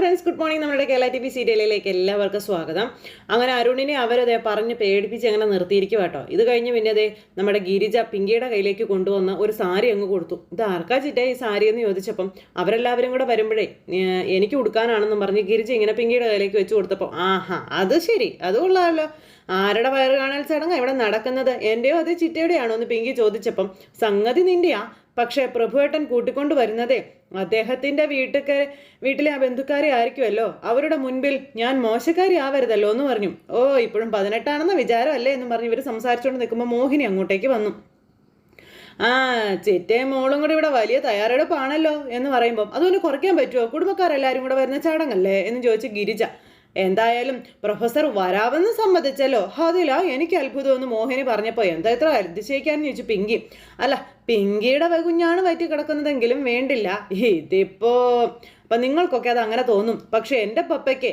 Friends good morning നമ്മുടെ Kerala T V സീരിയലിലേക്ക് എല്ലാവർക്കും സ്വാഗതം. അങ്ങനെ അരുണിനെ അവരതെ പറഞ്ഞ് പേടിപ്പിച്ച് അങ്ങനെ നിർത്തിയിരിക്കും കേട്ടോ ഇത് കഴിഞ്ഞ് പിന്നെ അതെ നമ്മുടെ ഗിരിജ പിങ്കിയുടെ കയ്യിലേക്ക് കൊണ്ടുവന്ന് ഒരു സാരി അങ്ങ് കൊടുത്തു. ഇത് ആർക്കാ ചിറ്റേ ഈ സാരി എന്ന് ചോദിച്ചപ്പം അവരെല്ലാവരും കൂടെ വരുമ്പോഴേ എനിക്ക് ഉടുക്കാനാണെന്നും പറഞ്ഞ് ഗിരിജ ഇങ്ങനെ പിങ്കിയുടെ കയ്യിലേക്ക് വെച്ച് കൊടുത്തപ്പോൾ ആഹാ അത് ശരി അത് കൊള്ളാമല്ലോ. ആരുടെ വയറ് കാണാൻ ചടങ്ങാണ് ഇവിടെ നടക്കുന്നത്? എന്റെയോ അതേ ചിറ്റയുടെയാണോ? എന്ന് പിങ്കി ചോദിച്ചപ്പം സംഗതി നിന്റെയാ. പക്ഷേ പ്രഭുവേട്ടൻ കൂട്ടിക്കൊണ്ടു വരുന്നതേ അദ്ദേഹത്തിന്റെ വീട്ടുകാരെ വീട്ടിലെ ആ ബന്ധുക്കാരെ ആയിരിക്കുമല്ലോ. അവരുടെ മുൻപിൽ ഞാൻ മോശക്കാരി ആവരുതല്ലോ എന്ന് പറഞ്ഞു. ഓ ഇപ്പോഴും പതിനെട്ടാണെന്ന വിചാരമല്ലേ എന്ന് പറഞ്ഞ് ഇവർ സംസാരിച്ചുകൊണ്ട് നിൽക്കുമ്പോൾ മോഹിനി അങ്ങോട്ടേക്ക് വന്നു. ആ ചിറ്റയും മോളും കൂടി ഇവിടെ വലിയ തയ്യാറെടുപ്പാണല്ലോ എന്ന് പറയുമ്പോൾ അതുകൊണ്ട് കുറയ്ക്കാൻ പറ്റുമോ കുടുംബക്കാരെല്ലാവരും കൂടെ വരുന്ന ചടങ്ങല്ലേ? എന്ന് ചോദിച്ച് ഗിരിജ. എന്തായാലും പ്രൊഫസർ വരാമെന്ന് സമ്മതിച്ചല്ലോ. അതിലാ എനിക്ക് അത്ഭുതമെന്ന് മോഹിനി പറഞ്ഞപ്പോൾ എന്താ ഇത്ര അതിശയിക്കാന്ന് ചോദിച്ചു പിങ്കി. അല്ല പിങ്കിയുടെ വകുഞ്ഞാണ് വയറ്റി കിടക്കുന്നതെങ്കിലും വേണ്ടില്ല. ഇതിപ്പോ അപ്പൊ നിങ്ങൾക്കൊക്കെ അത് അങ്ങനെ തോന്നും. പക്ഷെ എന്റെ പപ്പയ്ക്ക്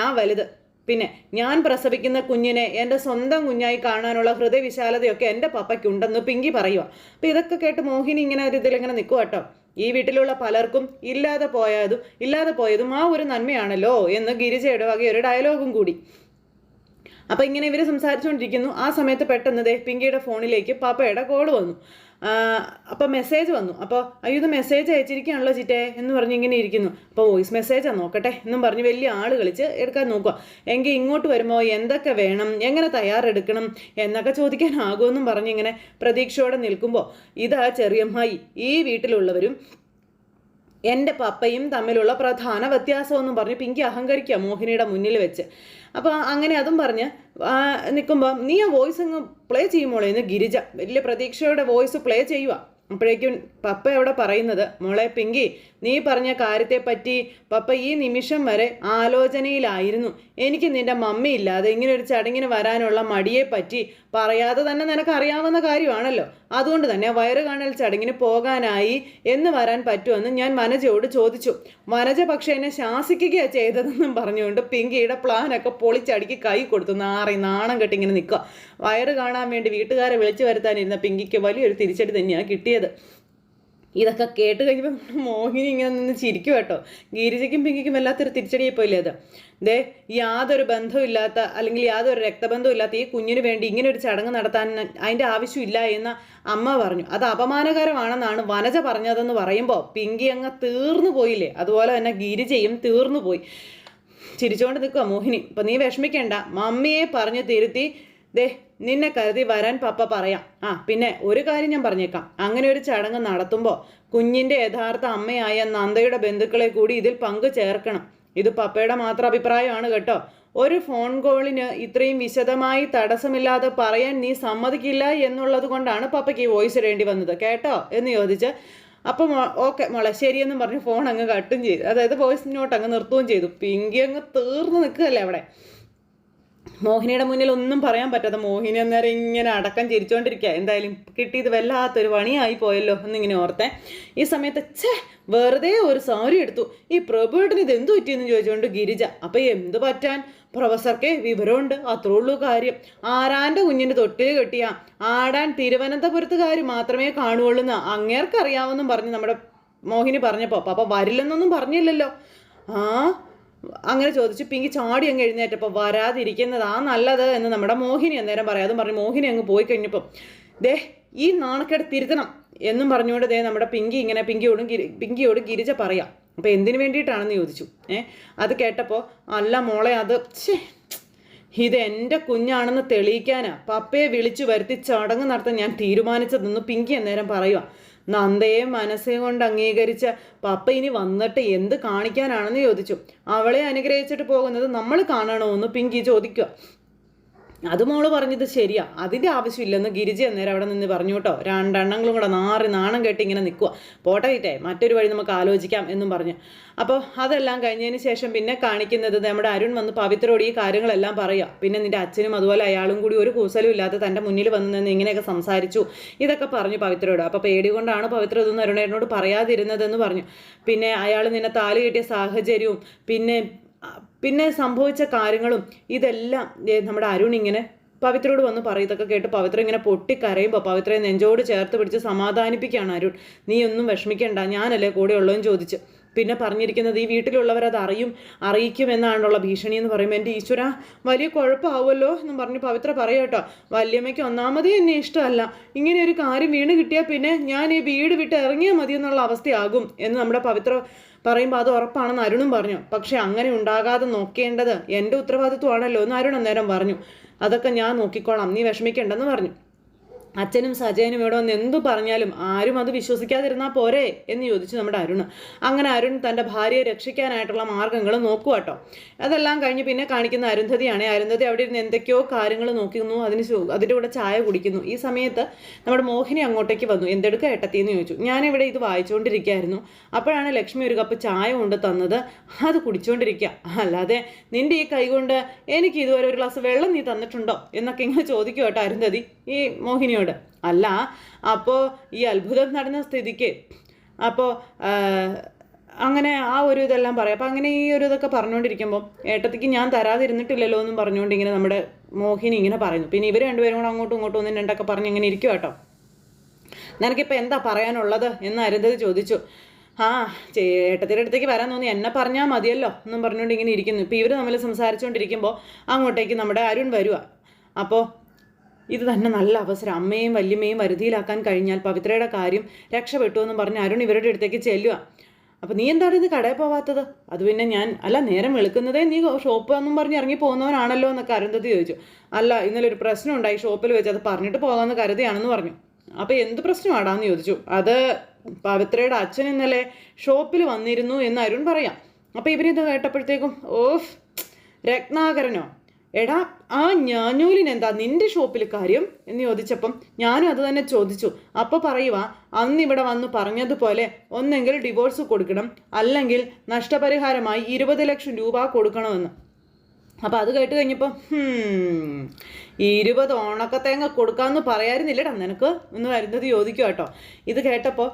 ആ വലുത്. പിന്നെ ഞാൻ പ്രസവിക്കുന്ന കുഞ്ഞിനെ എന്റെ സ്വന്തം കുഞ്ഞായി കാണാനുള്ള ഹൃദയവിശാലതയൊക്കെ എന്റെ പപ്പയ്ക്കുണ്ടെന്ന് പിങ്കി പറയുക അപ്പം ഇതൊക്കെ കേട്ട് മോഹിനി ഇങ്ങനെ ഒരു ഇതിലിങ്ങനെ നിൽക്കുക കേട്ടോ ഈ വീട്ടിലുള്ള പലർക്കും ഇല്ലാതെ പോയതും ഇല്ലാതെ പോയതും ആ ഒരു നന്മയാണല്ലോ എന്ന് ഗിരിജയുടെ ഒരു ഡയലോഗും കൂടി. അപ്പം ഇങ്ങനെ ഇവർ സംസാരിച്ചുകൊണ്ടിരിക്കുന്നു ആ സമയത്ത് പെട്ടെന്ന് ദേ പിങ്കിയുടെ ഫോണിലേക്ക് പാപ്പയുടെ കോൾ വന്നു. അപ്പം മെസ്സേജ് വന്നു. അപ്പോൾ അയ്യോ ഇത് മെസ്സേജ് അയച്ചിരിക്കുകയാണല്ലോ ചിറ്റേ എന്ന് പറഞ്ഞ് ഇങ്ങനെ ഇരിക്കുന്നു. അപ്പോൾ വോയിസ് മെസ്സേജാണ് നോക്കട്ടെ എന്നും പറഞ്ഞ് വലിയ ആൾ കളിച്ച് എടുക്കാൻ നോക്കുക എങ്കിൽ ഇങ്ങോട്ട് വരുമ്പോൾ എന്തൊക്കെ വേണം എങ്ങനെ തയ്യാറെടുക്കണം എന്നൊക്കെ ചോദിക്കാനാകുമെന്നും പറഞ്ഞ് ഇങ്ങനെ പ്രതീക്ഷയോടെ നിൽക്കുമ്പോൾ ഇതാ ചെറിയമ്മായി ഈ വീട്ടിലുള്ളവരും എന്റെ പപ്പയും തമ്മിലുള്ള പ്രധാന വ്യത്യാസമെന്നും പറഞ്ഞ് പിങ്കി അഹങ്കരിക്കുക മോഹിനിയുടെ മുന്നിൽ വെച്ച്. അപ്പോൾ അങ്ങനെ അതും പറഞ്ഞ് നിൽക്കുമ്പോൾ നീ ആ വോയിസ് അങ്ങ് പ്ലേ ചെയ്യുമോളെ എന്ന് ഗിരിജ. വലിയ പ്രതീക്ഷയുടെ വോയിസ് പ്ലേ ചെയ്യുക അപ്പോഴേക്കും പപ്പ എവിടെ പറയുന്നത്? മോളെ പിങ്കി നീ പറഞ്ഞ കാര്യത്തെപ്പറ്റി പപ്പ ഈ നിമിഷം വരെ ആലോചനയിലായിരുന്നു. എനിക്ക് നിന്റെ മമ്മി ഇല്ലാതെ ഇങ്ങനെ ഒരു ചടങ്ങിന് വരാനുള്ള മടിയെ പറ്റി പറയാതെ തന്നെ നിനക്ക് അറിയാവുന്ന കാര്യമാണല്ലോ. അതുകൊണ്ട് തന്നെ വയറ് കാണൽ ചടങ്ങിന് പോകാനായി എന്ന് വരാൻ പറ്റുമെന്ന് ഞാൻ വനജയോട് ചോദിച്ചു. വനജ പക്ഷേ എന്നെ ശാസിക്കുകയാണ് ചെയ്തതെന്നും പറഞ്ഞുകൊണ്ട് പിങ്കിയുടെ പ്ലാനൊക്കെ പൊളിച്ചടുക്കി കൈ കൊടുത്തു നാറി നാണം കെട്ടി ഇങ്ങനെ നിൽക്കുക. വയറ് കാണാൻ വേണ്ടി വീട്ടുകാരെ വിളിച്ചു വരുത്താനിരുന്ന പിങ്കിക്ക് വലിയൊരു തിരിച്ചടി തന്നെയാണ് കിട്ടിയത്. ഇതൊക്കെ കേട്ട് കഴിഞ്ഞപ്പോൾ മോഹിനി ഇങ്ങനെ നിന്ന് ചിരിക്കും കേട്ടോ. ഗിരിജയ്ക്കും പിങ്കിക്കും വല്ലാത്തൊരു തിരിച്ചടിയായി പോയില്ലേ അത്. ദേ യാതൊരു ബന്ധമില്ലാത്ത അല്ലെങ്കിൽ യാതൊരു രക്തബന്ധമില്ലാത്ത ഈ കുഞ്ഞിന് വേണ്ടി ഇങ്ങനെ ഒരു ചടങ്ങ് നടത്താൻ അതിന്റെ ആവശ്യമില്ല എന്ന് അമ്മ പറഞ്ഞു. അത് അപമാനകരമാണെന്നാണ് വനജ പറഞ്ഞതെന്ന് പറയുമ്പോൾ പിങ്കി അങ്ങ് തീർന്നു പോയില്ലേ. അതുപോലെ തന്നെ ഗിരിജയും തീർന്നു പോയി. ചിരിച്ചുകൊണ്ട് നിൽക്കുക മോഹിനി. അപ്പം നീ വിഷമിക്കേണ്ട. മമ്മിയെ പറഞ്ഞു തിരുത്തി ദേ നിന്നെ കരുതി വരാൻ പപ്പ പറയാം. ആ പിന്നെ ഒരു കാര്യം ഞാൻ പറഞ്ഞേക്കാം. അങ്ങനെ ഒരു ചടങ്ങ് നടത്തുമ്പോൾ കുഞ്ഞിന്റെ യഥാർത്ഥ അമ്മയായ നന്ദയുടെ ബന്ധുക്കളെ കൂടി ഇതിൽ പങ്കു ചേർക്കണം. ഇത് പപ്പയുടെ മാത്രം അഭിപ്രായമാണ് കേട്ടോ. ഒരു ഫോൺ കോളിന് ഇത്രയും വിശദമായി തടസ്സമില്ലാതെ പറയാൻ നീ സമ്മതിക്കില്ല എന്നുള്ളത് കൊണ്ടാണ് പപ്പയ്ക്ക് വോയിസ് ഇടേണ്ടി വന്നത്. കേട്ടോ? എന്ന് ചോദിച്ച് അപ്പം ഓക്കെ മോളെ ശരിയെന്നും പറഞ്ഞ് ഫോൺ അങ്ങ് കട്ടും ചെയ്തു. അതായത് വോയിസ് നോട്ട് അങ്ങ് നിർത്തുകയും ചെയ്തു. പിങ്കി അങ്ങ് തീർന്നു നിൽക്കുകയല്ലേ അവിടെ? മോഹിനിയുടെ മുന്നിൽ ഒന്നും പറയാൻ പറ്റാതെ മോഹിനി അന്നേരം ഇങ്ങനെ അടക്കം ചിരിച്ചുകൊണ്ടിരിക്കുക എന്തായാലും കിട്ടിയത് വല്ലാത്തൊരു പണിയായി പോയല്ലോ എന്നിങ്ങനെ ഓർത്തെ. ഈ സമയത്ത് ഛേ വെറുതെ ഒരു സാരി എടുത്തു. ഈ പ്രഭുവേട്ടന് ഇത് എന്തു പറ്റിയെന്ന് ചോദിച്ചുകൊണ്ട് ഗിരിജ അപ്പൊ എന്ത് പറ്റാൻ? പ്രൊഫസർക്ക് വിവരമുണ്ട്. അത്രേ ഉള്ളൂ കാര്യം. ആരാന്റെ കുഞ്ഞിന് തൊട്ടിൽ കെട്ടിയ? ആടാൻ തിരുവനന്തപുരത്തുകാർ മാത്രമേ കാണുകയുള്ളൂ എന്ന് അങ്ങേർക്കറിയാമെന്നും പറഞ്ഞ് നമ്മുടെ മോഹിനി പറഞ്ഞപ്പോൾ അപ്പം വരില്ലെന്നൊന്നും പറഞ്ഞില്ലല്ലോ. ആ അങ്ങനെ ചോദിച്ചു പിങ്കി ചാടി അങ്ങ് എഴുന്നേറ്റപ്പോൾ വരാതിരിക്കുന്നതാ നല്ലത് എന്ന് നമ്മുടെ മോഹിനി അന്നേരം പറയാം. അതും പറഞ്ഞു മോഹിനി അങ്ങ് പോയി കഴിഞ്ഞപ്പം ദേ ഈ നാണക്കേട് തിരുത്തണം എന്നും പറഞ്ഞുകൊണ്ട് ദേ നമ്മുടെ പിങ്കി ഇങ്ങനെ പിങ്കിയോടും പിങ്കിയോട് ഗിരിജ പറയാം. അപ്പോൾ എന്തിനു വേണ്ടിയിട്ടാണെന്ന് ചോദിച്ചു. ഏ അത് കേട്ടപ്പോൾ അല്ല മോളെ അത് ഛേ ഇത് എന്റെ കുഞ്ഞാണെന്ന് തെളിയിക്കാനാ. പപ്പയെ വിളിച്ചു വരുത്തി ചടങ്ങ് നടത്താൻ ഞാൻ തീരുമാനിച്ചതെന്ന് പിങ്കി അന്നേരം പറയുക നന്ദയെ മനസ്സേ കൊണ്ട് അംഗീകരിച്ച പപ്പ ഇനി വന്നിട്ട് എന്ത് കാണിക്കാനാണെന്ന് ചോദിച്ചു. അവളെ അനുഗ്രഹിച്ചിട്ട് പോകുന്നത് നമ്മൾ കാണണോ എന്ന് പിങ്കി ചോദിക്കുക. അത് മോൾ പറഞ്ഞത് ശരിയാ. അതിന്റെ ആവശ്യമില്ലെന്ന് ഗിരിജ അന്നേരം അവിടെ നിന്ന് പറഞ്ഞു കേട്ടോ. രണ്ടെണ്ണങ്ങളും കൂടെ നാറി നാണം കെട്ടി ഇങ്ങനെ നിൽക്കുക പോട്ടെ കിട്ടേ മറ്റൊരു വഴി നമുക്ക് ആലോചിക്കാം എന്നും പറഞ്ഞു. അപ്പോൾ അതെല്ലാം കഴിഞ്ഞതിന് ശേഷം പിന്നെ കാണിക്കുന്നത് നമ്മുടെ അരുൺ വന്ന് പവിത്രോട് ഈ കാര്യങ്ങളെല്ലാം പറയുക പിന്നെ നിന്റെ അച്ഛനും അതുപോലെ അയാളും കൂടി ഒരു കൂസലും ഇല്ലാതെ തന്റെ മുന്നിൽ വന്ന് നിന്ന് ഇങ്ങനെയൊക്കെ സംസാരിച്ചു. ഇതൊക്കെ പറഞ്ഞു പവിത്രയോട്. അപ്പോൾ പേടി കൊണ്ടാണ് പവിത്ര ഇതൊന്നും അരുണേട്ടനോട് പറയാതിരുന്നതെന്ന് പറഞ്ഞു. പിന്നെ അയാൾ നിന്നെ താൽ കെട്ടിയ സാഹചര്യവും പിന്നെ പിന്നെ സംഭവിച്ച കാര്യങ്ങളും ഇതെല്ലാം നമ്മുടെ അരുൺ ഇങ്ങനെ പവിത്രയോട് വന്ന് പറയത്തൊക്കെ കേട്ട് പവിത്ര ഇങ്ങനെ പൊട്ടിക്കരയുമ്പോൾ പവിത്രയെ നെഞ്ചോട് ചേർത്ത് പിടിച്ച് സമാധാനിപ്പിക്കുകയാണ് അരുൺ. നീ ഒന്നും വിഷമിക്കണ്ട ഞാനല്ലേ കൂടെ ഉള്ളതെന്ന് ചോദിച്ച്. പിന്നെ പറഞ്ഞിരിക്കുന്നത് ഈ വീട്ടിലുള്ളവർ അത് അറിയും അറിയിക്കും എന്നാണുള്ള ഭീഷണി എന്ന് പറയുമ്പോൾ എന്റെ ഈശ്വര വലിയ കുഴപ്പമാവുമല്ലോ എന്നും പറഞ്ഞ് പവിത്ര പറയട്ടോ വല്യമ്മയ്ക്ക് ഒന്നാമതേ എന്നെ ഇഷ്ടമല്ല. ഇങ്ങനെ ഒരു കാര്യം വീണ് കിട്ടിയാൽ പിന്നെ ഞാൻ ഈ വീട് വിട്ട് ഇറങ്ങിയാൽ മതി എന്നുള്ള അവസ്ഥയാകും എന്ന് നമ്മുടെ പവിത്ര പറയുമ്പോൾ അത് ഉറപ്പാണെന്ന് അരുണും പറഞ്ഞു. പക്ഷേ അങ്ങനെ ഉണ്ടാകാതെ നോക്കേണ്ടത് എന്റെ ഉത്തരവാദിത്വമാണല്ലോ എന്ന് അരുൺ അന്നേരം പറഞ്ഞു. അതൊക്കെ ഞാൻ നോക്കിക്കോളാം. നീ വിഷമിക്കേണ്ടെന്ന് പറഞ്ഞു. അച്ഛനും സജയനും ഇവിടെ വന്ന് എന്തു പറഞ്ഞാലും ആരും അത് വിശ്വസിക്കാതിരുന്നാൽ പോരെ എന്ന് ചോദിച്ചു നമ്മുടെ അരുൺ. അങ്ങനെ അരുൺ തന്റെ ഭാര്യയെ രക്ഷിക്കാനായിട്ടുള്ള മാർഗങ്ങൾ നോക്കുക കേട്ടോ. അതെല്ലാം കഴിഞ്ഞ് പിന്നെ കാണിക്കുന്ന അരുന്ധതിയാണ്. അരുന്ധതി അവിടെ ഇരുന്ന് എന്തൊക്കെയോ കാര്യങ്ങൾ നോക്കുന്നു. അതിന് അതിന്റെ കൂടെ ചായ കുടിക്കുന്നു. ഈ സമയത്ത് നമ്മുടെ മോഹിനി അങ്ങോട്ടേക്ക് വന്നു. എന്തെടുക്കുക ഏട്ടത്തി എന്ന് ചോദിച്ചു. ഞാനിവിടെ ഇത് വായിച്ചുകൊണ്ടിരിക്കുകയായിരുന്നു അപ്പോഴാണ് ലക്ഷ്മി ഒരു കപ്പ് ചായ കൊണ്ട് തന്നത്. അത് കുടിച്ചുകൊണ്ടിരിക്കുക അല്ലാതെ നിന്റെ ഈ കൈകൊണ്ട് എനിക്ക് ഇതുവരെ ഒരു ഗ്ലാസ് വെള്ളം നീ തന്നിട്ടുണ്ടോ എന്നൊക്കെ ഇങ്ങനെ ചോദിക്കും കേട്ടോ അരുന്ധതി. ഈ മോഹിനിയോട്. അല്ല അപ്പോൾ ഈ അത്ഭുതം നടന്ന സ്ഥിതിക്ക് അപ്പോൾ അങ്ങനെ ആ ഒരു ഇതെല്ലാം പറയാം. അപ്പോൾ അങ്ങനെ ഈ ഒരു ഇതൊക്കെ പറഞ്ഞുകൊണ്ടിരിക്കുമ്പോൾ ഏട്ടത്തിക്ക് ഞാൻ തരാതിരുന്നിട്ടില്ലല്ലോ എന്നും പറഞ്ഞുകൊണ്ട് ഇങ്ങനെ നമ്മുടെ മോഹിനി ഇങ്ങനെ പറയുന്നു. പിന്നെ ഇവർ രണ്ടുപേരും കൂടെ അങ്ങോട്ടും ഇങ്ങോട്ടും ഒന്നും രണ്ടൊക്കെ പറഞ്ഞ് ഇങ്ങനെ ഇരിക്കും കേട്ടോ. നിനക്കിപ്പോൾ എന്താ പറയാനുള്ളത് എന്ന് അരുന്ധതി ചോദിച്ചു. ആ ചേട്ടത്തിന്റെ അടുത്തേക്ക് വരാൻ തോന്നി. എന്നെ പറഞ്ഞാൽ മതിയല്ലോ എന്നും പറഞ്ഞുകൊണ്ട് ഇങ്ങനെ ഇരിക്കുന്നു. ഇപ്പോൾ ഇവർ തമ്മിൽ സംസാരിച്ചുകൊണ്ടിരിക്കുമ്പോൾ അങ്ങോട്ടേക്ക് നമ്മുടെ അരുൺ വരുവാ. അപ്പോൾ ഇത് തന്നെ നല്ല അവസരം. അമ്മയും വല്യമ്മയും വരുതിയിലാക്കാൻ കഴിഞ്ഞാൽ പവിത്രയുടെ കാര്യം രക്ഷപ്പെട്ടു എന്ന് പറഞ്ഞ് അരുൺ ഇവരുടെ അടുത്തേക്ക് ചെല്ലുക അപ്പോൾ നീ എന്താണ് ഇത് കടയിൽ പോവാത്തത്? അത് പിന്നെ ഞാൻ അല്ല നേരം വെളുക്കുന്നതേ നീ ഷോപ്പ് എന്നും പറഞ്ഞ് ഇറങ്ങി പോകുന്നവനാണല്ലോ എന്നൊക്കെ അരുന്ധതി ചോദിച്ചു. അല്ല ഇന്നലെ ഒരു പ്രശ്നം ഉണ്ടായി ഷോപ്പിൽ വെച്ച് അത് പറഞ്ഞിട്ട് പോകാമെന്ന് കരുതിയാണെന്ന് പറഞ്ഞു. അപ്പോൾ എന്ത് പ്രശ്നമാടാന്ന് ചോദിച്ചു. അത് പവിത്രയുടെ അച്ഛൻ ഇന്നലെ ഷോപ്പിൽ വന്നിരുന്നു എന്ന് അരുൺ പറയാം. അപ്പോൾ ഇവരിത് കേട്ടപ്പോഴത്തേക്കും ഓഫ് രത്നാകരനോ? എടാ ആ ഞാനൂലിന് എന്താ നിന്റെ ഷോപ്പിൽ കാര്യം? എന്ന് ചോദിച്ചപ്പം ഞാനും അത് തന്നെ ചോദിച്ചു. അപ്പോൾ പറയുക അന്ന് ഇവിടെ വന്ന് പറഞ്ഞതുപോലെ ഒന്നെങ്കിൽ ഡിവോഴ്സ് കൊടുക്കണം അല്ലെങ്കിൽ നഷ്ടപരിഹാരമായി ഇരുപത് ലക്ഷം രൂപ കൊടുക്കണമെന്ന്. അപ്പം അത് കേട്ട് കഴിഞ്ഞപ്പോൾ ഇരുപത് ഉണക്കത്തേങ്ങ കൊടുക്കാമെന്ന് പറയാറുന്നില്ലടാ നിനക്ക്? എന്ന് വരുന്നത് ചോദിക്കുക കേട്ടോ. ഇത് കേട്ടപ്പോൾ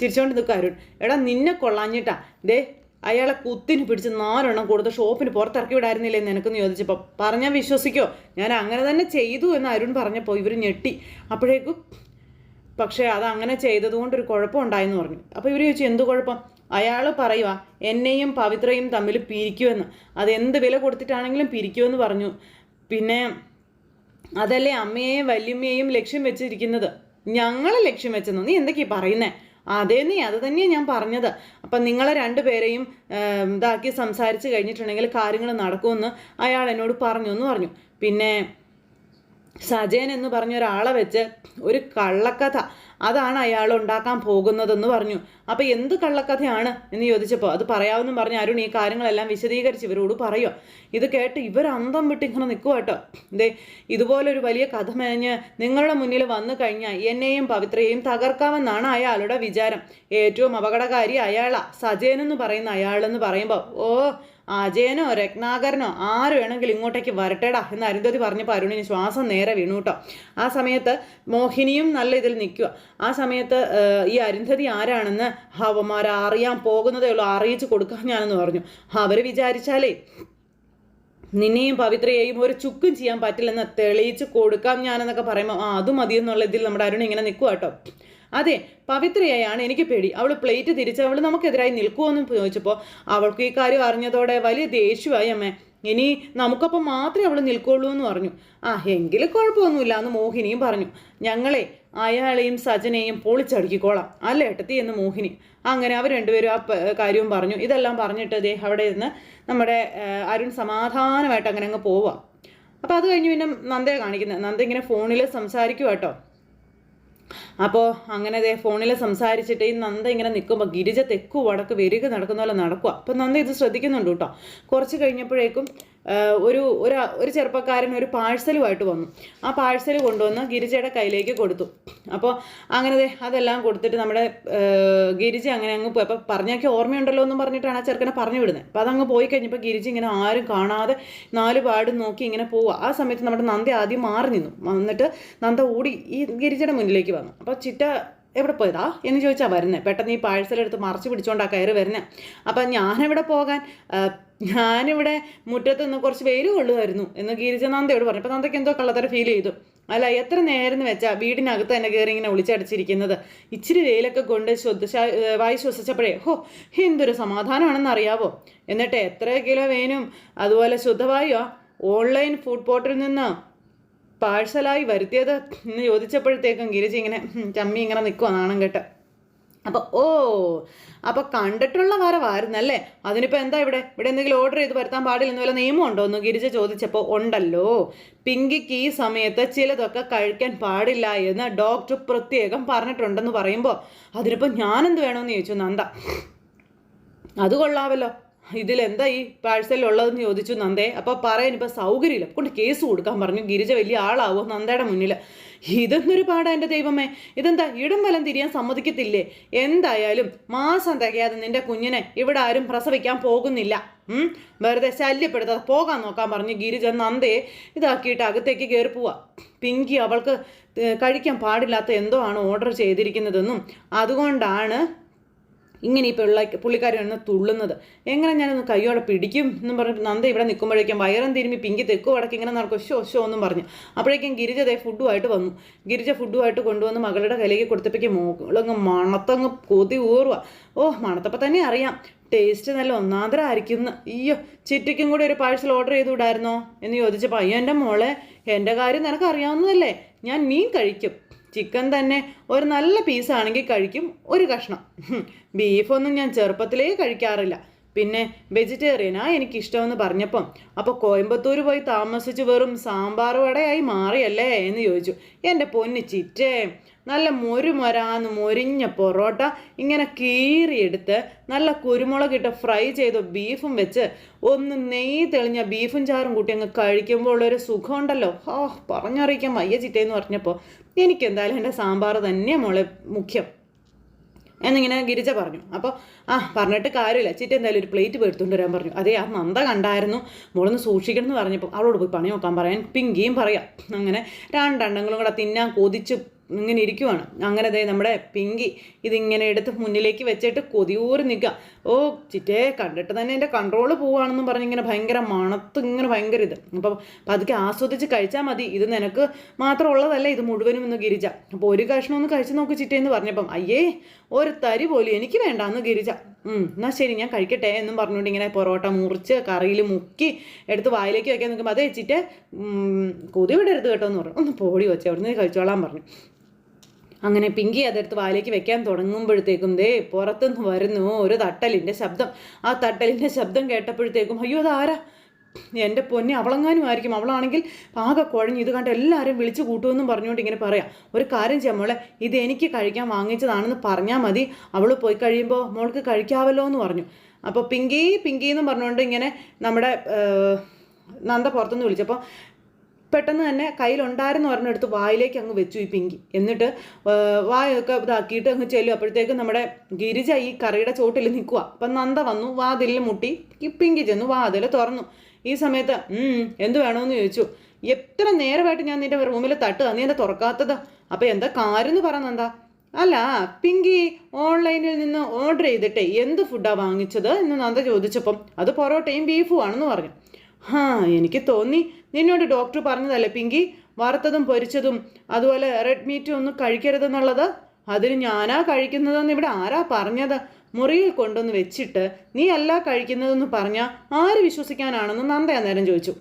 തിരിച്ചുകൊണ്ട് നിൽക്കാരു അരുൺ. എടാ നിന്നെ കൊള്ളാഞ്ഞിട്ടാ. ദേ അയാളെ കുത്തിന് പിടിച്ച് നാലെണ്ണം കൊടുത്ത് ഷോപ്പിന് പുറത്തിറക്കി വിടായിരുന്നില്ലേ നിനക്കെന്ന് ചോദിച്ചപ്പോൾ പറഞ്ഞാൽ വിശ്വസിക്കോ? ഞാൻ അങ്ങനെ തന്നെ ചെയ്തു എന്ന് അരുൺ പറഞ്ഞപ്പോൾ ഇവർ ഞെട്ടി. അപ്പോഴേക്കും പക്ഷേ അത് അങ്ങനെ ചെയ്തതുകൊണ്ട് ഒരു കുഴപ്പം ഉണ്ടായെന്ന് പറഞ്ഞു. അപ്പോൾ ഇവർ ചോദിച്ചു എന്ത് കുഴപ്പം? അയാൾ പറയുക എന്നെയും പവിത്രയും തമ്മിൽ പിരിക്കുമെന്ന് അത് എന്ത് വില കൊടുത്തിട്ടാണെങ്കിലും പിരിക്കുമെന്ന് പറഞ്ഞു. പിന്നെ അതല്ലേ അമ്മയെയും വല്യമ്മയെയും ലക്ഷ്യം വെച്ചിരിക്കുന്നത്? ഞങ്ങളെ ലക്ഷ്യം വെച്ചെന്നു? നീ എന്തൊക്കെയാ പറയുന്നേ? അതേ നീ അത് തന്നെയാണ് ഞാൻ പറഞ്ഞത്. അപ്പം നിങ്ങളെ രണ്ടുപേരെയും ഇതാക്കി സംസാരിച്ച് കഴിഞ്ഞിട്ടുണ്ടെങ്കിൽ കാര്യങ്ങൾ നടക്കുമെന്ന് അയാൾ എന്നോട് പറഞ്ഞു എന്ന് പറഞ്ഞു. പിന്നെ സജയൻ എന്ന് പറഞ്ഞ ഒരാളെ വെച്ച് ഒരു കള്ളക്കഥ. അതാണ് അയാൾ ഉണ്ടാക്കാൻ പോകുന്നതെന്ന് പറഞ്ഞു. അപ്പോൾ എന്ത് കള്ളക്കഥയാണ് എന്ന് ചോദിച്ചപ്പോൾ അത് പറയാമെന്നും പറഞ്ഞ് അരുൺ ഈ കാര്യങ്ങളെല്ലാം വിശദീകരിച്ച് ഇവരോട് പറയുക ഇത് കേട്ട് ഇവർ അന്തം വിട്ട് ഇങ്ങനെ നിൽക്കുക കേട്ടോ. ദേ ഇതുപോലൊരു വലിയ കഥ മേഞ്ഞ് നിങ്ങളുടെ മുന്നിൽ വന്നു കഴിഞ്ഞാൽ എന്നെയും പവിത്രയെയും തകർക്കാമെന്നാണ് അയാളുടെ വിചാരം. ഏറ്റവും അപകടകാരി അയാളാ സജയൻ എന്ന് പറയുന്ന അയാളെന്ന് പറയുമ്പോൾ ഓ അജയനോ രത്നാകരനോ ആര് വേണമെങ്കിലും ഇങ്ങോട്ടേക്ക് വരട്ടേടാ എന്ന് അരുന്ധതി പറഞ്ഞപ്പോൾ അരുണിന് ശ്വാസം നേരെ വീണു കേട്ടോ. ആ സമയത്ത് മോഹിനിയും നല്ല ഇതിൽ നിൽക്കുക ആ സമയത്ത് ഈ അരുന്ധതി ആരാണെന്ന് അവന്മാർ അറിയാൻ പോകുന്നതേ ഉള്ളൂ അറിയിച്ചു കൊടുക്കാൻ ഞാനെന്ന് പറഞ്ഞു. അവർ വിചാരിച്ചാലേ നിന്നെയും പവിത്രയെയും ഒരു ചുക്കും ചെയ്യാൻ പറ്റില്ലെന്ന് തെളിയിച്ച് കൊടുക്കാം ഞാനെന്നൊക്കെ പറയുമ്പോൾ ആ അത് മതി എന്നുള്ള ഇതിൽ നമ്മുടെ അരുൺ ഇങ്ങനെ നിൽക്കുക കേട്ടോ. അതെ പവിത്രയായാണ് എനിക്ക് പേടി. അവൾ പ്ലേറ്റ് തിരിച്ച് അവൾ നമുക്കെതിരായി നിൽക്കുമെന്ന് ചോദിച്ചപ്പോൾ അവൾക്ക് ഈ കാര്യം അറിഞ്ഞതോടെ വലിയ ദേഷ്യമായി അമ്മേ. ഇനി നമുക്കപ്പം മാത്രമേ അവൾ നിൽക്കുള്ളൂ എന്ന് പറഞ്ഞു. ആ എങ്കിൽ കുഴപ്പമൊന്നുമില്ല എന്ന് മോഹിനിയും പറഞ്ഞു. ഞങ്ങളെ അയാളെയും സജനെയും പൊളിച്ചടുക്കിക്കോളാം. അല്ല ഏട്ടത്തി എന്ന് മോഹിനി. അങ്ങനെ അവർ രണ്ടുപേരും ആ കാര്യവും പറഞ്ഞു. ഇതെല്ലാം പറഞ്ഞിട്ട് ദേ അവിടെ നിന്ന് നമ്മുടെ അരുൺ സമാധാനമായിട്ട് അങ്ങനെ അങ്ങ് പോവാം. അപ്പോൾ അത് കഴിഞ്ഞ് പിന്നെ നന്ദയെ കാണിക്കുന്നത് നന്ദ ഇങ്ങനെ ഫോണിൽ സംസാരിക്കും കേട്ടോ അപ്പോൾ അങ്ങനെ ദേ ഫോണിൽ സംസാരിച്ചിട്ട് ഈ നന്ദ ഇങ്ങനെ നിൽക്കുമ്പോൾ ഗിരിജ തെക്കു വടക്ക് വരിക നടക്കുന്ന പോലെ നടക്കുക അപ്പോൾ നന്ദ ഇത് ശ്രദ്ധിക്കുന്നുണ്ട് കേട്ടോ കുറച്ച് കഴിഞ്ഞപ്പോഴേക്കും ഒരു ഒരു ഒരു ചെറുപ്പക്കാരൻ ഒരു പാഴ്സലുമായിട്ട് വന്നു. ആ പാഴ്സൽ കൊണ്ടുവന്ന് ഗിരിജയുടെ കയ്യിലേക്ക് കൊടുത്തു. അപ്പോൾ അങ്ങനെ അതെല്ലാം കൊടുത്തിട്ട് നമ്മുടെ ഗിരിജ അങ്ങനെ അങ്ങ് പോയി. അപ്പോൾ പറഞ്ഞൊക്കെ ഓർമ്മയുണ്ടല്ലോ എന്ന് പറഞ്ഞിട്ടാണ് ആ ചെറുക്കനെ പറഞ്ഞു വിടുന്നത്. അപ്പോൾ അതങ്ങ് പോയി കഴിഞ്ഞപ്പോൾ ഗിരിജ ഇങ്ങനെ ആരും കാണാതെ നാല് പാടും നോക്കി ഇങ്ങനെ പോവുക ആ സമയത്ത് നമ്മുടെ നന്ദി ആദ്യം മാറി നിന്നു. വന്നിട്ട് നന്ദ ഓടി ഈ ഗിരിജയുടെ മുന്നിലേക്ക് വന്നു. അപ്പോൾ ചിറ്റ എവിടെ പോയതാ? എന്ന് ചോദിച്ചാൽ വരുന്നത് പെട്ടെന്ന് ഈ പാഴ്സലെടുത്ത് മറിച്ച് പിടിച്ചോണ്ടാ കയറി വരുന്നത് അപ്പം ഞാനെവിടെ പോകാൻ ഞാനിവിടെ മുറ്റത്ത് നിന്ന് കുറച്ച് വെയിൽ കൊള്ളുമായിരുന്നു എന്ന് ഗിരിജനന്ദയോട് പറഞ്ഞു. അപ്പം നന്ദയ്ക്ക് എന്തോ കള്ളത്തര ഫീൽ ചെയ്തു. അല്ല എത്ര നേരം എന്ന് വെച്ചാൽ വീടിനകത്ത് തന്നെ കയറി ഇങ്ങനെ ഒളിച്ചടച്ചിരിക്കുന്നത് ഇച്ചിരി വെയിലൊക്കെ കൊണ്ട് ശ്വസിച്ച വായി ശ്വസിച്ചപ്പോഴേ ഹോ എന്തൊരു സമാധാനമാണെന്ന് അറിയാവോ? എന്നിട്ട് എത്ര കിലോ വേനും? അതുപോലെ ശുദ്ധവായുവാ. ഓൺലൈൻ ഫുഡ് പോർട്ടിൽ നിന്ന് പാഴ്സലായി വരുത്തിയത് എന്ന് ചോദിച്ചപ്പോഴത്തേക്കും ഗിരിജി ഇങ്ങനെ ചമ്മി ഇങ്ങനെ നിൽക്കുക നാണം കേട്ട്. അപ്പോൾ ഓ അപ്പോൾ കണ്ടിട്ടുള്ള വരവായിരുന്നല്ലേ അതിനിപ്പോൾ എന്താ ഇവിടെ? ഇവിടെ എന്തെങ്കിലും ഓർഡർ ചെയ്ത് വരുത്താൻ പാടില്ലെന്ന് വല്ല നിയമമുണ്ടോ എന്ന് ഗിരിജ ചോദിച്ചപ്പോൾ ഉണ്ടല്ലോ. പിങ്കിക്ക് ഈ സമയത്ത് ചിലതൊക്കെ കഴിക്കാൻ പാടില്ല എന്ന് ഡോക്ടർ പ്രത്യേകം പറഞ്ഞിട്ടുണ്ടെന്ന് പറയുമ്പോൾ അതിനിപ്പോൾ ഞാനെന്ത് വേണമെന്ന് ചോദിച്ചു നന്ദ. അത് കൊള്ളാമല്ലോ ഇതിലെന്താ ഈ പാഴ്സലുള്ളതെന്ന് ചോദിച്ചു നന്ദേ. അപ്പോൾ പറയാൻ ഇപ്പോൾ സൗകര്യമില്ല. കൊണ്ട് കേസ് കൊടുക്കാൻ പറഞ്ഞു. ഗിരിജ വലിയ ആളാവോ നന്ദയുടെ മുന്നിൽ ഇതെന്നൊരു പാടാ എന്റെ ദൈവമേ. ഇതെന്താ? ഇടം വലം തിരിയാൻ സമ്മതിക്കത്തില്ലേ? എന്തായാലും മാസം തികയാതെ നിന്റെ കുഞ്ഞിനെ ഇവിടെ ആരും പ്രസവിക്കാൻ പോകുന്നില്ല? വെറുതെ ശല്യപ്പെടുത്താതെ പോകാൻ നോക്കാൻ പറഞ്ഞു ഗിരിജ നന്ദേ ഇതാക്കിയിട്ട് അകത്തേക്ക് കയറി പോവാ. പിങ്കി അവൾക്ക് കഴിക്കാൻ പാടില്ലാത്ത എന്തോ ആണ് ഓർഡർ ചെയ്തിരിക്കുന്നതെന്നും അതുകൊണ്ടാണ് ഇങ്ങനെ ഈ പിള്ള പുള്ളിക്കാരി വന്ന് തുള്ളുന്നത്. എങ്ങനെ ഞാനൊന്ന് കയ്യോടെ പിടിക്കും എന്നും പറഞ്ഞ് നന്ദ ഇവിടെ നിൽക്കുമ്പോഴേക്കും വയറും തിരുമ്പി പിങ്കി തെക്കു വടക്ക് ഇങ്ങനെ നടക്കും. ഷോ ഷോ എന്നും പറഞ്ഞു. അപ്പോഴേക്കും ഗിരിജ ദേ ഫുഡുമായിട്ട് വന്നു. ഗിരിജ ഫുഡുമായിട്ട് കൊണ്ടുവന്ന് മകളുടെ കയ്യിലേക്ക് കൊടുത്തപ്പോഴേക്കും മോളങ്ങ് മണത്തങ്ങ് കൊതി ഊറുക ഓ മണത്തപ്പോൾ തന്നെ അറിയാം. ടേസ്റ്റ് നല്ല ഒന്നാന്തരമായിരിക്കും അയ്യോ ചിറ്റയ്ക്കും കൂടി ഒരു പാഴ്സൽ ഓർഡർ ചെയ്ത് വിടായിരുന്നോ? എന്ന് ചോദിച്ചപ്പോൾ അയ്യോ എന്റെ മോളെ എന്റെ കാര്യം നിനക്ക് അറിയാവുന്നതല്ലേ ഞാൻ മീൻ കഴിക്കും. ചിക്കൻ തന്നെ ഒരു നല്ല പീസാണെങ്കിൽ കഴിക്കും ഒരു കഷ്ണം. ബീഫൊന്നും ഞാൻ ചെറുപ്പത്തിലേ കഴിക്കാറില്ല. പിന്നെ വെജിറ്റേറിയനാ എനിക്കിഷ്ടമെന്ന് പറഞ്ഞപ്പം. അപ്പോൾ കോയമ്പത്തൂർ പോയി താമസിച്ച് വെറും സാമ്പാർ വടയായി മാറിയല്ലേ എന്ന് ചോദിച്ചു. എന്റെ പൊന്ന് ചിറ്റേ നല്ല മൊരുമൊരാന്ന് മൊരിഞ്ഞ പൊറോട്ട ഇങ്ങനെ കീറിയെടുത്ത് നല്ല കുരുമുളകിട്ട് ഫ്രൈ ചെയ്ത ബീഫും വെച്ച് ഒന്ന് നെയ്യ് തെളിഞ്ഞ ബീഫും ചാറും കൂട്ടി അങ്ങ് കഴിക്കുമ്പോൾ ഉള്ളൊരു സുഖമുണ്ടല്ലോ. ആ പറഞ്ഞറിയിക്കാൻ വയ്യ ചിറ്റേന്ന് പറഞ്ഞപ്പോൾ എനിക്കെന്തായാലും എന്റെ സാമ്പാർ തന്നെ മോളെ മുഖ്യം. എന്നിങ്ങനെ ഗിരിജ പറഞ്ഞു. അപ്പോൾ ആ പറഞ്ഞിട്ട് കാര്യമില്ല. ചിറ്റ എന്തായാലും ഒരു പ്ലേറ്റ് എടുത്തുകൊണ്ട് വരാൻ പറഞ്ഞു. അതേ ആ നന്ദ കണ്ടായിരുന്നു. മോളൊന്ന് സൂക്ഷിക്കണം എന്ന് പറഞ്ഞപ്പോൾ അവളോട് പോയി പണി നോക്കാൻ പറയാൻ പിങ്കിയും പറയാം. അങ്ങനെ രണ്ടെണ്ണങ്ങളും കൂടെ തിന്നാൻ കൊതിച്ച് ഇങ്ങനെ ഇരിക്കുവാണ്. അങ്ങനെ ദേ നമ്മുടെ പിങ്കി ഇതിങ്ങനെ എടുത്ത് മുന്നിലേക്ക് വെച്ചിട്ട് കൊതിയൂറി നിൽക്കുക. ഓ ചിറ്റേ കണ്ടിട്ട് തന്നെ എന്റെ കൺട്രോൾ പോവുകയാണെന്നും പറഞ്ഞ് ഇങ്ങനെ ഭയങ്കര മണത്ത് ഇങ്ങനെ ഭയങ്കര ഇത്. അപ്പോൾ പതുക്കെ ആസ്വദിച്ച് കഴിച്ചാൽ മതി. ഇത് നിനക്ക് മാത്രം ഉള്ളതല്ല ഇത് മുഴുവനും ഒന്ന് ഗിരിജ. അപ്പോൾ ഒരു കഷ്ണം ഒന്ന് കഴിച്ച് നോക്ക് ചിറ്റേ എന്ന് പറഞ്ഞപ്പം അയ്യേ ഒരു തരി പോലും എനിക്ക് വേണ്ട എന്ന് ഗിരിജ എന്നാൽ ശരി ഞാൻ കഴിക്കട്ടെ എന്നും പറഞ്ഞുകൊണ്ട് ഇങ്ങനെ പൊറോട്ട മുറിച്ച് കറിയിൽ മുക്കി എടുത്ത് വായിലേക്ക് വയ്ക്കാൻ നിൽക്കുമ്പോൾ അതേ ചിറ്റേ കൊതി വിടരുത് കേട്ടോ എന്ന് പറഞ്ഞു. ഒന്ന് പോടി വെച്ച് അവിടുന്ന് കഴിച്ചോളാൻ പറഞ്ഞു. അങ്ങനെ പിങ്കി അതെടുത്ത് വായിലേക്ക് വെക്കാൻ തുടങ്ങുമ്പോഴത്തേക്കും ദേ പുറത്തുനിന്ന് വരുന്നു ഒരു തട്ടലിന്റെ ശബ്ദം. ആ തട്ടലിന്റെ ശബ്ദം കേട്ടപ്പോഴത്തേക്കും അയ്യോ അതാരാ? എന്റെ പൊന്നെ അവളെങ്ങാനും ആയിരിക്കും അവളാണെങ്കിൽ ആകെ കുഴഞ്ഞ്. ഇത് കണ്ട് എല്ലാവരും വിളിച്ചു കൂട്ടുമെന്നും പറഞ്ഞുകൊണ്ട് ഇങ്ങനെ പറയാം. ഒരു കാര്യം ചെയ്യാം മോളെ ഇത് എനിക്ക് കഴിക്കാൻ വാങ്ങിച്ചതാണെന്ന് പറഞ്ഞാൽ മതി. അവൾ പോയി കഴിയുമ്പോൾ മോൾക്ക് കഴിക്കാവല്ലോ എന്ന് പറഞ്ഞു. അപ്പോൾ പിങ്കി പിങ്കി എന്ന് പറഞ്ഞുകൊണ്ട് ഇങ്ങനെ നമ്മുടെ നന്ദ പുറത്തുനിന്ന് വിളിച്ചപ്പോൾ പെട്ടെന്ന് തന്നെ കയ്യിലുണ്ടായിരുന്നു പറഞ്ഞെടുത്ത് വായിലേക്ക് അങ്ങ് വെച്ചു ഈ പിങ്കി. എന്നിട്ട് വായൊക്കെ ഇതാക്കിയിട്ട് അങ്ങ് ചെല്ലും. അപ്പോഴത്തേക്കും നമ്മുടെ ഗിരിജ ഈ കറിയുടെ ചോട്ടിൽ നിൽക്കുക അപ്പം നന്ദ വന്നു വാതിലിൽ മുട്ടി. പിങ്കി ചെന്നു വാതിൽ തുറന്നു. ഈ സമയത്ത് "ഉം, എന്ത് വേണമെന്ന് ചോദിച്ചു. എത്ര നേരമായിട്ട് ഞാൻ നിന്റെ റൂമിൽ തട്ട് നീ എന്താ തുറക്കാത്തത്? അപ്പം എന്താ കാര്യം പറ നന്ദ. അല്ല പിങ്കി ഓൺലൈനിൽ നിന്ന് ഓർഡർ ചെയ്തിട്ടേ എന്ത് ഫുഡാണ് വാങ്ങിച്ചത്? എന്ന് നന്ദ ചോദിച്ചപ്പം അത് പൊറോട്ടയും ബീഫും ആണെന്ന് പറഞ്ഞു. ഹാ എനിക്ക് തോന്നി നിന്നോട് ഡോക്ടർ പറഞ്ഞതല്ലേ പിങ്കി? വറുത്തതും പൊരിച്ചതും അതുപോലെ റെഡ് മീറ്റും ഒന്നും കഴിക്കരുതെന്നുള്ളത്? അതിന് ഞാനാ കഴിക്കുന്നതെന്ന് ഇവിടെ ആരാ പറഞ്ഞത്? മുറിയിൽ കൊണ്ടുവന്ന് വെച്ചിട്ട് നീ അല്ല കഴിക്കുന്നതെന്ന് പറഞ്ഞാൽ ആര് വിശ്വസിക്കാനാണെന്ന് നന്ദ അന്നേരം ചോദിച്ചു.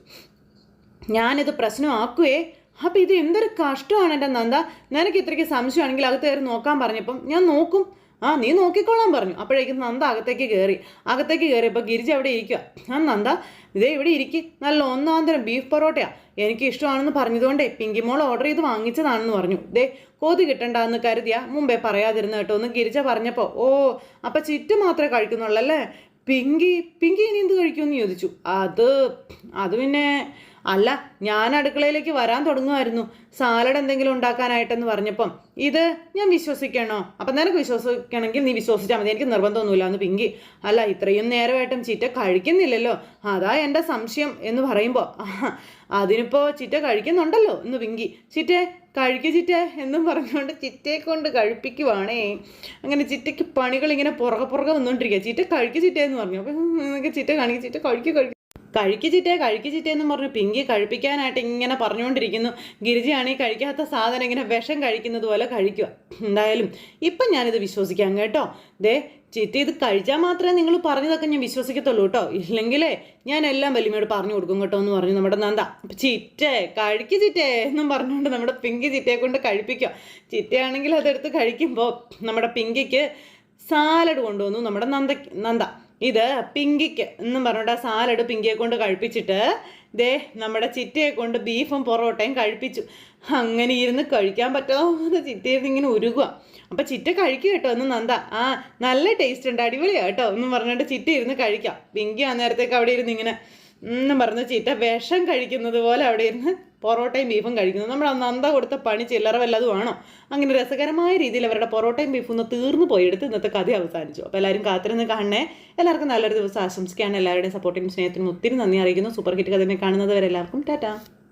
ഞാനിത് പ്രശ്നമാക്കുവേ? അപ്പം ഇത് എന്തൊരു കഷ്ടമാണ് എന്റെ നന്ദ. നിനക്ക് ഇത്രയ്ക്ക് സംശയമാണെങ്കിൽ അകത്ത് കയറി നോക്കാൻ പറഞ്ഞപ്പം ഞാൻ നോക്കും. ആ നീ നോക്കിക്കോളാൻ പറഞ്ഞു. അപ്പോഴേക്കും നന്ദ അകത്തേക്ക് കയറി അകത്തേക്ക് കയറിയപ്പോൾ ഗിരിജ അവിടെ ഇരിക്കുക ആ നന്ദ ഇതേ ഇവിടെ ഇരിക്കും. നല്ല ഒന്നാന്തരം ബീഫ് പൊറോട്ടയാ. എനിക്ക് ഇഷ്ടമാണെന്ന് പറഞ്ഞതുകൊണ്ടേ പിങ്കി മോൾ ഓർഡർ ചെയ്ത് വാങ്ങിച്ചതാണെന്ന് പറഞ്ഞു. ദേ കൊതി കിട്ടണ്ടെന്ന് കരുതിയാ മുമ്പേ പറയാതിരുന്ന കേട്ടോ ഒന്ന് ഗിരിജ പറഞ്ഞപ്പോൾ ഓ അപ്പം ചിറ്റ് മാത്രമേ കഴിക്കുന്നുള്ളൂ അല്ലേ പിങ്കി പിങ്കി ഇനി എന്ത് കഴിക്കുമെന്ന് ചോദിച്ചു. അത് അത് പിന്നെ അല്ല ഞാൻ അടുക്കളയിലേക്ക് വരാൻ തുടങ്ങുമായിരുന്നു. സാലഡ് എന്തെങ്കിലും ഉണ്ടാക്കാനായിട്ടെന്ന് പറഞ്ഞപ്പം ഇത് ഞാൻ വിശ്വസിക്കണോ? അപ്പം നിനക്ക് വിശ്വസിക്കണമെങ്കിൽ നീ വിശ്വസിച്ചാൽ മതി. എനിക്ക് നിർബന്ധമൊന്നുമില്ല. എന്ന് പിങ്കി അല്ല ഇത്രയും നേരമായിട്ടും ചിറ്റ കഴിക്കുന്നില്ലല്ലോ. അതാ എന്റെ സംശയം എന്ന് പറയുമ്പോൾ അതിനിപ്പോൾ ചിറ്റ കഴിക്കുന്നുണ്ടല്ലോ എന്ന് പിങ്കി ചിറ്റേ കഴിക്കു ചിറ്റ എന്നും പറഞ്ഞുകൊണ്ട് ചിറ്റയെ കൊണ്ട് കഴിപ്പിക്കുവാണേ. അങ്ങനെ ചിറ്റയ്ക്ക് പണികൾ ഇങ്ങനെ പുറകെ പുറകെ വന്നുകൊണ്ടിരിക്കുക ചിറ്റ കഴിക്കു ചിറ്റ എന്ന് പറഞ്ഞു. അപ്പം ചിറ്റ കാണിക്കുക ചിറ്റ കഴിക്കു കഴിക്ക് കഴിക്ക് ചിറ്റേ കഴിക്ക് ചിറ്റേ എന്ന് പറഞ്ഞ് പിങ്കി കഴിപ്പിക്കാനായിട്ട് ഇങ്ങനെ പറഞ്ഞുകൊണ്ടിരിക്കുന്നു. ഗിരിജയാണ് ഈ കഴിക്കാത്ത സാധനം ഇങ്ങനെ വിഷം കഴിക്കുന്നത് പോലെ കഴിക്കുക. എന്തായാലും ഇപ്പം ഞാനിത് വിശ്വസിക്കാം കേട്ടോ. ദേ ചിറ്റ ഇത് കഴിച്ചാൽ മാത്രമേ നിങ്ങൾ പറഞ്ഞതൊക്കെ ഞാൻ വിശ്വസിക്കത്തുള്ളൂ കേട്ടോ. ഇല്ലെങ്കിലേ ഞാൻ എല്ലാം വലിയമ്മയോട് പറഞ്ഞു കൊടുക്കും കേട്ടോ എന്ന് പറഞ്ഞു നമ്മുടെ നന്ദ. ചിറ്റേ കഴിക്ക് ചിറ്റേ എന്നും പറഞ്ഞുകൊണ്ട് നമ്മുടെ പിങ്കി ചിറ്റയെ കൊണ്ട് കഴിപ്പിക്കുക. ചിറ്റയാണെങ്കിൽ അതെടുത്ത് കഴിക്കുമ്പോൾ നമ്മുടെ പിങ്കിക്ക് സാലഡ് കൊണ്ടുവന്നു നമ്മുടെ നന്ദ നന്ദ. ഇത് പിങ്കിക്ക് എന്നും പറഞ്ഞിട്ട് ആ സാലഡ് പിങ്കിയെ കൊണ്ട് കഴിപ്പിച്ചിട്ട് ദേ നമ്മുടെ ചിറ്റയെ കൊണ്ട് ബീഫും പൊറോട്ടയും കഴിപ്പിച്ചു. അങ്ങനെ ഇരുന്ന് കഴിക്കാൻ പറ്റാതെ ചിറ്റയിരുന്ന് ഇങ്ങനെ ഉരുകുക അപ്പം ചിറ്റ കഴിക്കുക കേട്ടോ ഒന്ന് നന്ദ. ആ നല്ല ടേസ്റ്റ് ഉണ്ട് അടിപൊളിയാണ് കേട്ടോ എന്നും പറഞ്ഞിട്ട് ചിറ്റ ഇരുന്ന് കഴിക്കാം. പിങ്കി ആ നേരത്തേക്ക് അവിടെ ഇരുന്ന് ഇങ്ങനെ എന്നും പറഞ്ഞ് ചിറ്റ വിഷം കഴിക്കുന്നത് പോലെ അവിടെ ഇരുന്ന് പൊറോട്ടയും ബീഫും കഴിക്കുന്നത് നമ്മൾ നന്ദ കൊടുത്ത പണി ചില്ലറ വല്ലതും ആണോ? അങ്ങനെ രസകരമായ രീതിയിൽ അവരുടെ പൊറോട്ടയും ബീഫും ഒന്ന് തീർന്നു പോയെടുത്ത് ഇന്നത്തെ കഥ അവസാനിച്ചു. അപ്പോൾ എല്ലാവരും കാത്തിരുന്ന് കാണണേ. എല്ലാവർക്കും നല്ലൊരു ദിവസം ആശംസിക്കുകയാണ് എല്ലാവരുടെയും സപ്പോർട്ടിനും സ്നേഹത്തിനും ഒത്തിരി നന്ദി അറിയിക്കുന്നു. സൂപ്പർ ഹിറ്റ് കഥമേ കാണുന്നത് വരെ എല്ലാവർക്കും ടാറ്റാ.